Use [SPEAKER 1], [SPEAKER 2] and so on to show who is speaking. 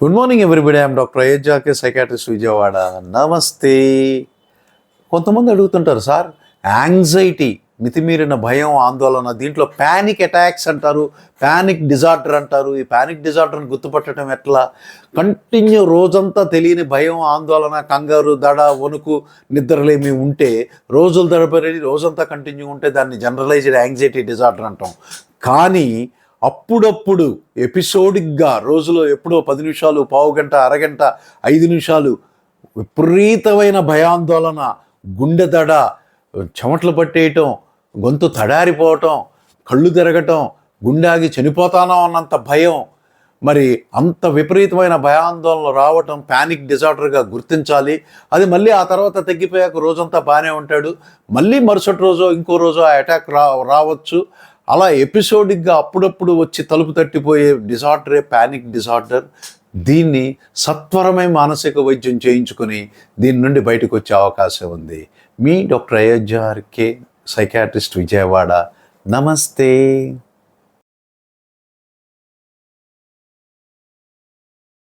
[SPEAKER 1] Good morning everybody I'm doctor Ayodhya K psychiatrist Vijayawada నమస్తే కొంతమంది అడుగుతుంటారు సార్ యాంగ్జైటీ మితిమీరిన భయం ఆందోళన దీంట్లో ప్యానిక్ అటాక్స్ అంటారు ప్యానిక్ డిజార్డర్ అంటారు. ఈ ప్యానిక్ డిజార్డర్ని గుర్తుపట్టడం ఎట్లా? కంటిన్యూ రోజంతా తెలియని భయం ఆందోళన కంగారు దడ వణుకు నిద్రలేమి ఉంటే రోజులు తరబడి రోజంతా కంటిన్యూ ఉంటే దాన్ని జనరలైజ్డ్ యాంగ్జైటీ డిజార్డర్ అంటాం. కానీ అప్పుడప్పుడు ఎపిసోడిక్గా రోజులో ఎప్పుడో పది నిమిషాలు పావు గంట అరగంట ఐదు నిమిషాలు విపరీతమైన భయాందోళన గుండె దడ చెమటలు పట్టేయటం గొంతు తడారిపోవటం కళ్ళు తిరగటం గుండాగి చనిపోతానో అన్నంత భయం. మరి అంత విపరీతమైన భయాందోళనలు రావటం ప్యానిక్ డిజార్డర్గా గుర్తించాలి. అది మళ్ళీ ఆ తర్వాత తగ్గిపోయాక రోజంతా బాగానే ఉంటాడు. మళ్ళీ మరుసటి రోజు ఇంకో రోజు ఆ అటాక్ రా రావచ్చు. అలా ఎపిసోడిక్గా అప్పుడప్పుడు వచ్చి తలుపు తట్టిపోయే డిజార్డరే ప్యానిక్ డిజార్డర్ దీన్ని సత్వరమే మానసిక వైద్యం చేయించుకొని దీని నుండి బయటకు వచ్చే అవకాశం ఉంది. మీ doctor Ayodhya K psychiatrist Vijayawada. నమస్తే.